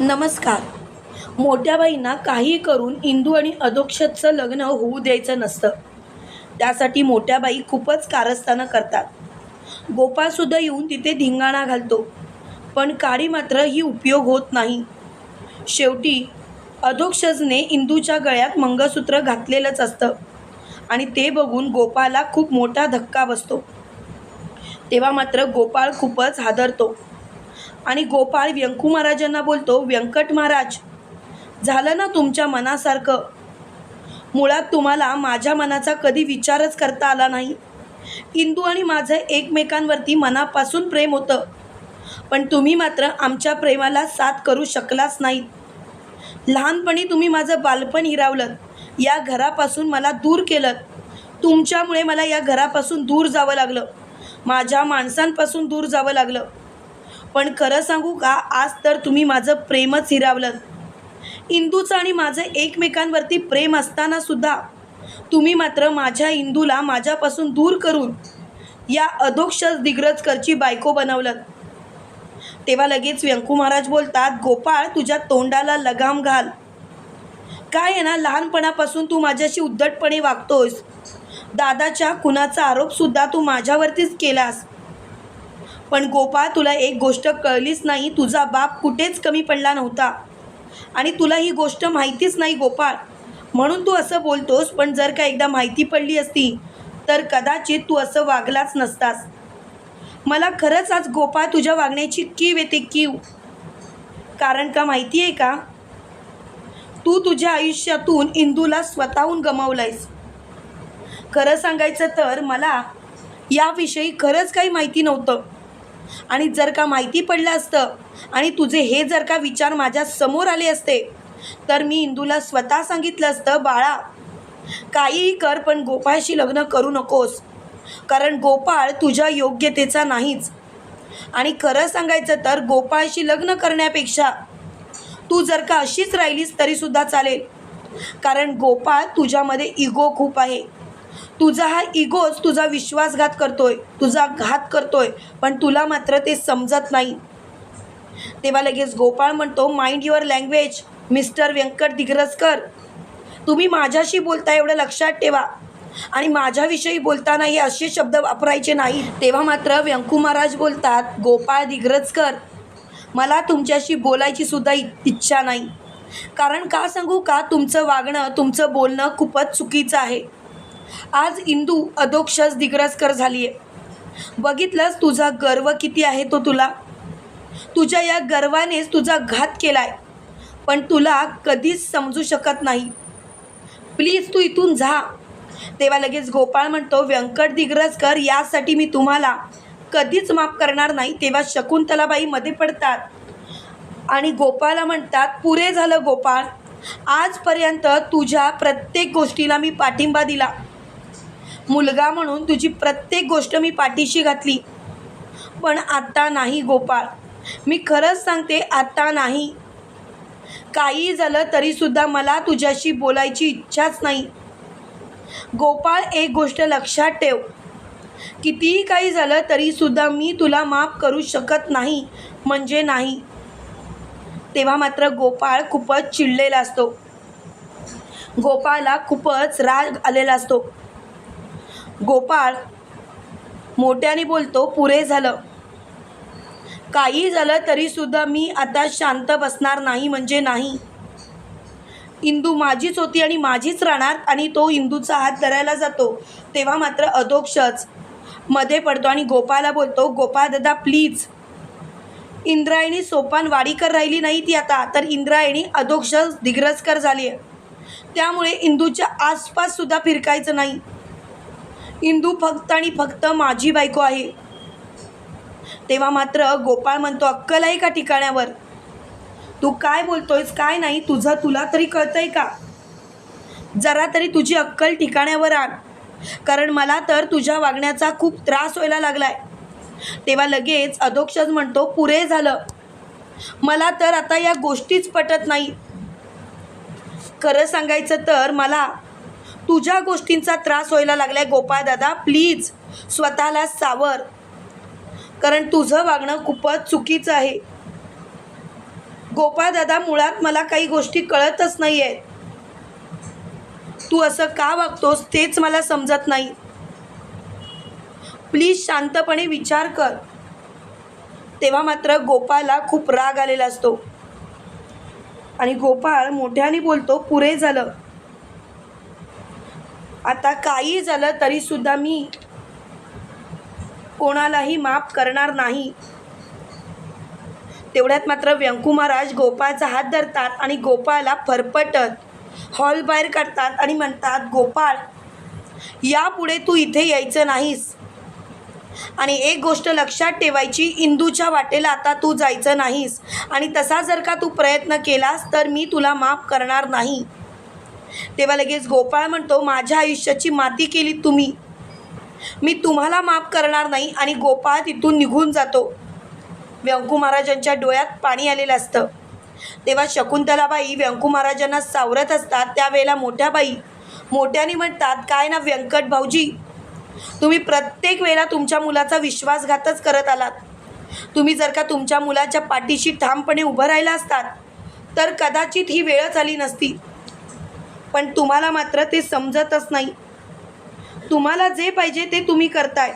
नमस्कार. मोठ्या बाईंना काही करून इंदू आणि अधोक्षतचं लग्न होऊ द्यायचं नसतं. त्यासाठी मोठ्या बाई खूपच कारस्थानं करतात. गोपाळसुद्धा येऊन तिथे धिंगाणा घालतो. पण काळी मात्र ही उपयोग होत नाही. शेवटी अधोक्षजने इंदूच्या गळ्यात मंगळसूत्र घातलेलंच असतं आणि ते बघून गोपाळला खूप मोठा धक्का बसतो. तेव्हा मात्र गोपाळ खूपच हादरतो. आणि गोपाळ व्यंकू महाराजांना बोलतो व्यंकट महाराज झालं ना तुमच्या मनासारखं? मुळात तुम्हाला माझ्या मनाचा कधी विचारच करता आला नाही. इंदू आणि माझं एकमेकांवरती मनापासून प्रेम होतं. पण तुम्ही मात्र आमच्या प्रेमाला साथ करू शकलाच नाहीत. लहानपणी तुम्ही माझं बालपण हिरावलं. या घरापासून मला दूर केलं. तुमच्यामुळे मला या घरापासून दूर जावं लागलं. माझ्या माणसांपासून दूर जावं लागलं. पण खरं सांगू का आज तर तुम्ही माझं प्रेमच हिरावलं. इंदूचं आणि माझं एकमेकांवरती प्रेम असताना सुद्धा तुम्ही मात्र माझ्या इंदूला माझ्यापासून दूर करून या अधोक्षर दिग्रजकरची बायको बनवलं. तेव्हा लगेच व्यंकू महाराज बोलतात गोपाळ तुझ्या तोंडाला लगाम घाल. काय आहे ना लहानपणापासून तू माझ्याशी उद्धटपणे वागतोस दादाच्या खुनाचा आरोपसुद्धा तू माझ्यावरतीच केलास. पण गोपाळ तुला एक गोष्ट कळलीच नाही तुझा बाप कुठेच कमी पडला नव्हता. आणि तुला ही गोष्ट माहितीच नाही गोपाळ. म्हणून तू असं बोलतोस पण जर का एकदा माहिती पडली असती तर कदाचित तू असं वागलाच नसतास. मला खरंच आज गोपाळ तुझ्या वागण्याची कीव येते कीव. कारण का माहिती आहे का? तू तुझ्या आयुष्यातून इंदूला स्वतःहून गमावलायस. खरं सांगायचं तर मला याविषयी खरंच काही माहिती नव्हतं. आणि जर का माहिती पडलं असतं आणि तुझे हे जर का विचार माझ्यासमोर आले असते तर मी इंदूला स्वतः सांगितलं असतं बाळा काहीही कर पण गोपाळशी लग्न करू नकोस. कारण गोपाळ तुझ्या योग्यतेचा नाहीच. आणि खरं सांगायचं तर गोपाळशी लग्न करण्यापेक्षा तू जर का अशीच राहिलीस तरीसुद्धा चालेल. कारण गोपाळ तुझ्यामध्ये इगो खूप आहे. तुझा हा इगोच तुझा विश्वासघात करतोय तुझा घात करतोय पण तुला मात्र ते समजत नाही. तेव्हा लगेच गोपाळ म्हणतो mind your language mister Venkat Digrajkar तुम्ही माझ्याशी बोलता एवढं लक्षात ठेवा. आणि माझ्याविषयी बोलताना हे असे शब्द वापरायचे नाही. तेव्हा मात्र व्यंकू महाराज बोलतात गोपाळ दिग्रजकर मला तुमच्याशी बोलायची सुद्धा इ- इच्छा नाही. कारण का सांगू का तुमचं वागणं तुमचं बोलणं खूपच चुकीचं आहे. आज इंदू अधोक्षस दिग्रसकर झाली आहे बघितलंस तुझा गर्व किती आहे तो तुला? तुझ्या या गर्वानेच तुझा घात केला आहे पण तुला कधीच समजू शकत नाही. प्लीज तू इथून जा. तेव्हा लगेच गोपाळ म्हणतो व्यंकट दिग्रजकर यासाठी मी तुम्हाला कधीच माफ करणार नाही. तेव्हा शकुंतलाबाई मध्ये पडतात. आणि गोपाळला म्हणतात पुरे झालं गोपाळ. आजपर्यंत तुझ्या प्रत्येक गोष्टीला मी पाठिंबा दिला. मुलगा म्हणून तुझी प्रत्येक गोष्ट मी पाठीशी घातली. पण आत्ता नाही गोपाळ. मी खरंच सांगते आत्ता नाही. काही झालं तरीसुद्धा मला तुझ्याशी बोलायची इच्छाच नाही. गोपाळ एक गोष्ट लक्षात ठेव. कितीही काही झालं तरीसुद्धा मी तुला माफ करू शकत नाही म्हणजे नाही. तेव्हा मात्र गोपाळ खूपच चिडलेला असतो. गोपाळला खूपच राग आलेला असतो. गोपाळ मोठ्याने बोलतो पुरे झालं. काही झालं तरीसुद्धा मी आता शांत बसणार नाही म्हणजे नाही. इंदू माझीच होती आणि माझीच राहणार आणि तो इंदूचा हात धरायला जातो तेव्हा मात्र अधोक्षच मध्ये पडतो आणि गोपाळला बोलतो गोपाळ दादा प्लीज. इंद्रायणी सोपान वाडीकर राहिली नाही ती आता तर इंद्रायणी अधोक्षज दिग्रजकर झाली आहे त्यामुळे इंदूच्या आसपाससुद्धा फिरकायचं नाही. इंदू फक्त आणि फक्त माझी बायको आहे. तेव्हा मात्र गोपाळ म्हणतो अक्कल आहे का ठिकाण्यावर? तू काय बोलतोयस काय नाही तुझं तुला तरी कळतंय का? जरा तरी तुझी अक्कल ठिकाण्यावर आण. कारण मला तर तुझ्या वागण्याचा खूप त्रास व्हायला लागलाय. तेव्हा लगेच अधोक्षज म्हणतो पुरे झालं. मला तर आता या गोष्टीच पटत नाही. खरं सांगायचं तर मला तुझ्या गोष्टींचा त्रास व्हायला लागलाय गोपाळ दादा. प्लीज स्वतःला सावर. कारण तुझं वागणं खूपच चुकीचं आहे. गोपाळ दादा मुळात मला काही गोष्टी कळतच नाही आहेत तू असं का वागतोस तेच मला समजत नाही. प्लीज शांतपणे विचार कर. तेव्हा मात्र गोपाळला खूप राग आलेला असतो. आणि गोपाळ मोठ्याने बोलतो पुरे झालं. आता काही झालं तरीसुद्धा मी कोणालाही माफ करणार नाही. तेवढ्यात मात्र व्यंकू महाराज गोपाळचा हात धरतात आणि गोपाळला फरफटत हॉल बाहेर काढतात आणि म्हणतात गोपाळ यापुढे तू इथे यायचं नाहीस. आणि एक गोष्ट लक्षात ठेवायची इंदूच्या वाटेला आता तू जायचं नाहीस. आणि तसा जर का तू प्रयत्न केलास तर मी तुला माफ करणार नाही. तेव्हा लगेच गोपाळ म्हणतो माझ्या आयुष्याची माती केली तुम्ही. मी तुम्हाला माफ करणार नाही आणि गोपाळ तिथून निघून जातो. व्यंकू महाराजांच्या डोळ्यात पाणी आलेलं असतं. तेव्हा शकुंतलाबाई व्यंकू महाराजांना सावरत असतात. त्यावेळेला मोठ्या बाई मोठ्याने म्हणतात काय ना व्यंकट भाऊजी तुम्ही प्रत्येक वेळेला तुमच्या मुलाचा विश्वासघातच करत आलात. तुम्ही जर का तुमच्या मुलाच्या पाठीशी ठामपणे उभं राहिला असतात तर कदाचित ही वेळच आली नसती. पण तुम्हाला मात्र ते समजतच नाही. तुम्हाला जे पाहिजे ते तुम्ही करताय.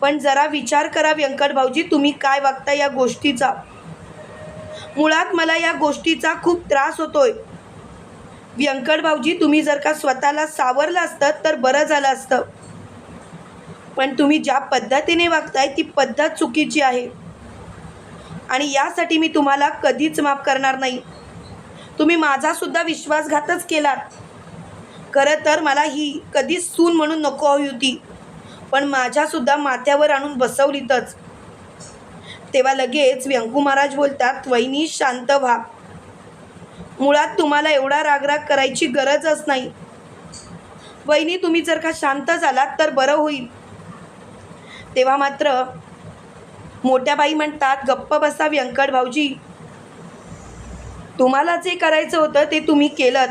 पण जरा विचार करा व्यंकट भाऊजी तुम्ही काय वागता या गोष्टीचा. मुळात मला या गोष्टीचा खूप त्रास होतोय. व्यंकट भाऊजी तुम्ही जर का स्वतःला सावरलं असतं तर बरं झालं असतं. पण तुम्ही ज्या पद्धतीने वागताय ती पद्धत चुकीची आहे. आणि यासाठी मी तुम्हाला कधीच माफ करणार नाही. तुम्ही माझासुद्धा विश्वासघातच केलात. खरं तर मला ही कधीच सून म्हणून नको हवी होती. पण माझ्यासुद्धा माथ्यावर आणून बसवलीतच. तेव्हा लगेच व्यंकू महाराज बोलतात वहिनी शांत व्हा. मुळात तुम्हाला एवढा रागराग करायची गरजच नाही. वहिनी तुम्ही जर का शांत झालात तर बरं होईल. तेव्हा मात्र मोठ्या बाई म्हणतात गप्प बसा व्यंकट भाऊजी. तुम्हाला जे करायचं होतं ते तुम्ही केलं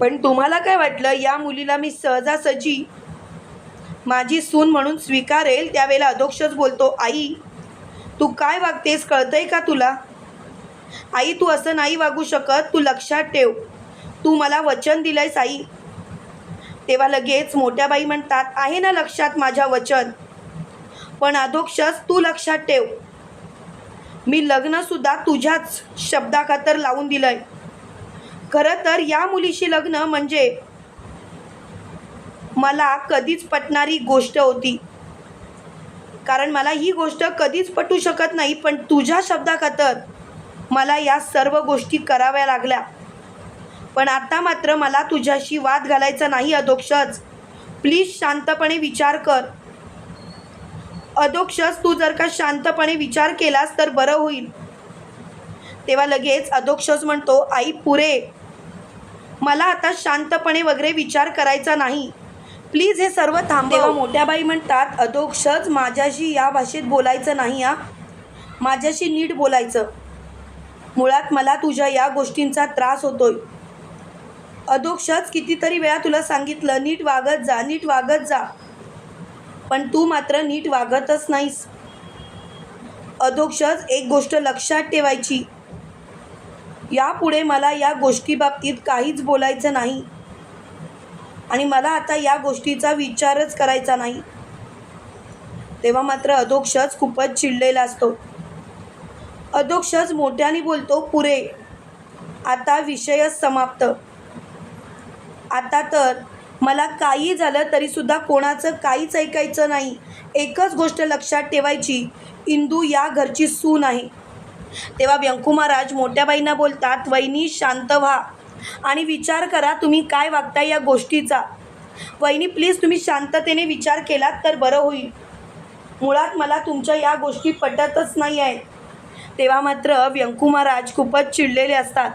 पण तुम्हाला काय वाटलं या मुलीला मी सहजासहजी माझी सून म्हणून स्वीकारेल त्यावेळेला अधोक्षच बोलतो आई तू काय वागतेस कळतंय का तुला? आई तू असं नाही वागू शकत तू लक्षात ठेव. तू मला वचन दिलंयस आई. तेव्हा लगेच मोठ्या बाई म्हणतात आहे ना लक्षात माझ्या वचन? पण अधोक्षच तू लक्षात ठेव. मी लग्नसुद्धा तुझ्याच शब्दाखातर लावून दिलंय. खरं तर या मुलीशी लग्न म्हणजे मला कधीच पटणारी गोष्ट होती. कारण मला ही गोष्ट कधीच पटू शकत नाही पण तुझ्या शब्दाखातर मला या सर्व गोष्टी कराव्या लागल्या. पण आता मात्र मला तुझ्याशी वाद घालायचा नाही अधोक्षच. प्लीज शांतपणे विचार कर. अधोक्षस तू जर का शांतपणे विचार केलास तर बरं होईल. तेव्हा लगेच अधोक्षस म्हणतो आई पुरे. मला आता शांतपणे वगैरे विचार करायचा नाही. प्लीज हे सर्व थांबव. मोठ्या बाई म्हणतात अधोक्षच माझ्याशी या भाषेत बोलायचं नाही हा. माझ्याशी नीट बोलायचं. मुळात मला तुझ्या या गोष्टींचा त्रास होतोय. अधोक्षच कितीतरी वेळा तुला सांगितलं नीट वागत जा नीट वागत जा. पण तू मात्र नीट वागतच नाहीस. अधोक्षच एक गोष्ट लक्षात ठेवायची. यापुढे मला या गोष्टीबाबतीत काहीच बोलायचं नाही. आणि मला आता या गोष्टीचा विचारच करायचा नाही. तेव्हा मात्र अधोक्षच खूपच चिडलेला असतो. अधोक्षच मोठ्याने बोलतो पुरे आता विषयच समाप्त. आता तर मला काही झालं तरीसुद्धा कोणाचं काहीच ऐकायचं नाही. एकच गोष्ट लक्षात ठेवायची इंदू या घरची सून आहे. तेव्हा व्यंकू महाराज मोठ्या बाईंना बोलतात वहिनी शांत व्हा. आणि विचार करा तुम्ही काय वागता या गोष्टीचा. वहिनी प्लीज तुम्ही शांततेने विचार केलात तर बरं होईल. मुळात मला तुमच्या या गोष्टी पटतच नाही आहेत. तेव्हा मात्र व्यंकू महाराज खूपच चिडलेले असतात.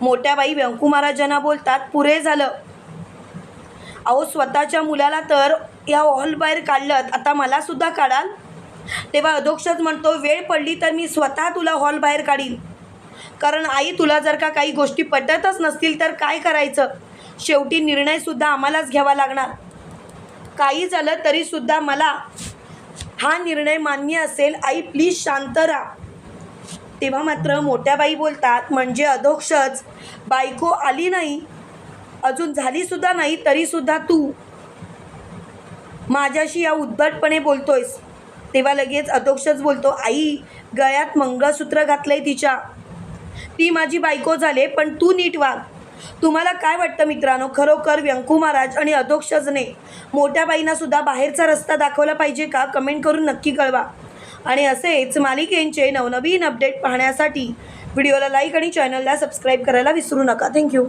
मोठ्या बाई व्यंकू महाराजांना बोलतात पुरे झालं. अहो स्वतःच्या मुलाला तर या हॉलबाहेर काढलं आता मलासुद्धा काढाल? तेव्हा अधोक्षच म्हणतो वेळ पडली तर मी स्वतः तुला हॉल बाहेर काढीन. कारण आई तुला जर का काही गोष्टी पटतच नसतील तर काय करायचं? शेवटी निर्णयसुद्धा आम्हालाच घ्यावा लागणार. काही झालं तरीसुद्धा मला हा निर्णय मान्य असेल. आई प्लीज शांत राहा. तेव्हा मात्र मोठ्या बाई बोलतात म्हणजे अधोक्षच बायको आली नाही. अजून झाली सुद्धा नाही तरी सुद्धा तू माझ्याशी या उद्धटपणे बोलतोयस. तेव्हा लगेच अधोक्षच बोलतो आई गळ्यात मंगळसूत्र घातलंय तिच्या. ती माझी बायको झाले पण तू नीट वाग. तुम्हाला काय वाटतं मित्रांनो? खरोखर व्यंकू महाराज आणि अधोक्षजने मोठ्या बाईंनासुद्धा बाहेरचा रस्ता दाखवला पाहिजे का? कमेंट करून नक्की कळवा. आणि असेच मालिकेंचे नवनवीन अपडेट पाहण्यासाठी व्हिडिओला लाईक आणि चॅनलला सबस्क्राईब करायला विसरू नका. थँक्यू.